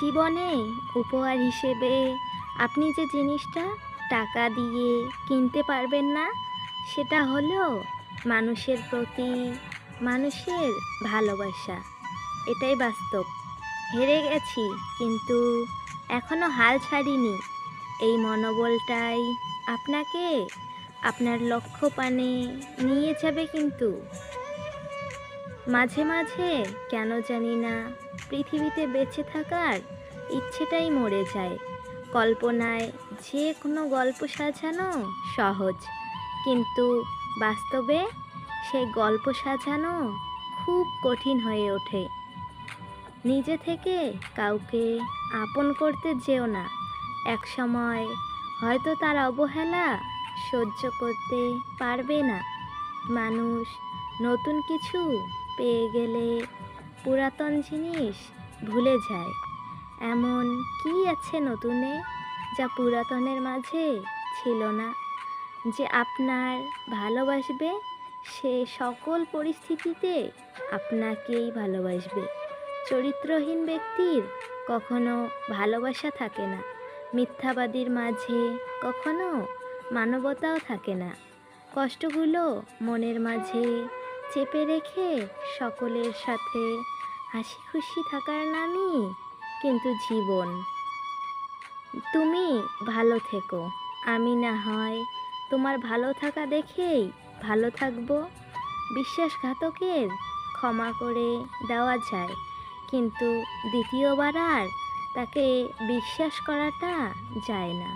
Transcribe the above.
জীবনে উপহার হিসেবে আপনি যে জিনিসটা টাকা দিয়ে কিনতে পারবেন না, সেটা হলো মানুষের প্রতি মানুষের ভালোবাসা। এটাই বাস্তব। হেরে গেছি, কিন্তু এখনও হাল ছাড়িনি। এই মনোবলটাই আপনাকে আপনার লক্ষ্য পানে নিয়ে যাবে কিন্তু। মাঝে মাঝে, কেন জানি না, পৃথিবীতে বেঁচে থাকার ইচ্ছেটাই মরে যায়। কল্পনায় যে কোনো গল্প সাজানো সহজ, কিন্তু বাস্তবে সেই গল্প সাজানো খুব কঠিন হয়ে ওঠে। নিজে থেকে কাউকে আপন করতে যেও না। এক সময় হয়তো তার অবহেলা সহ্য করতে পারবে না। মানুষ নতুন কিছু পেয়ে গেলে পুরাতন জিনিস ভুলে যায়। এমন কি আছে নতুনে যা পুরাতনের মাঝে ছিল না? যে আপনার ভালোবাসবে সে সকল পরিস্থিতিতে আপনাকেই ভালোবাসবে। চরিত্রহীন ব্যক্তির কখনো ভালোবাসা থাকে না। মিথ্যাবাদীর মাঝে কখনো মানবতাও থাকে না। কষ্টগুলো মনের মাঝে চেপে রেখে সকলের সাথে হাসি খুশি থাকার নামই কিন্তু জীবন। তুমি ভালো থেকো। আমি না হয় তোমার ভালো থাকা দেখেই ভালো থাকব। বিশ্বাসঘাতকের ক্ষমা করে দেওয়া যায়। কিন্তু দ্বিতীয়বার আর তাকে বিশ্বাস করাটা যায় না।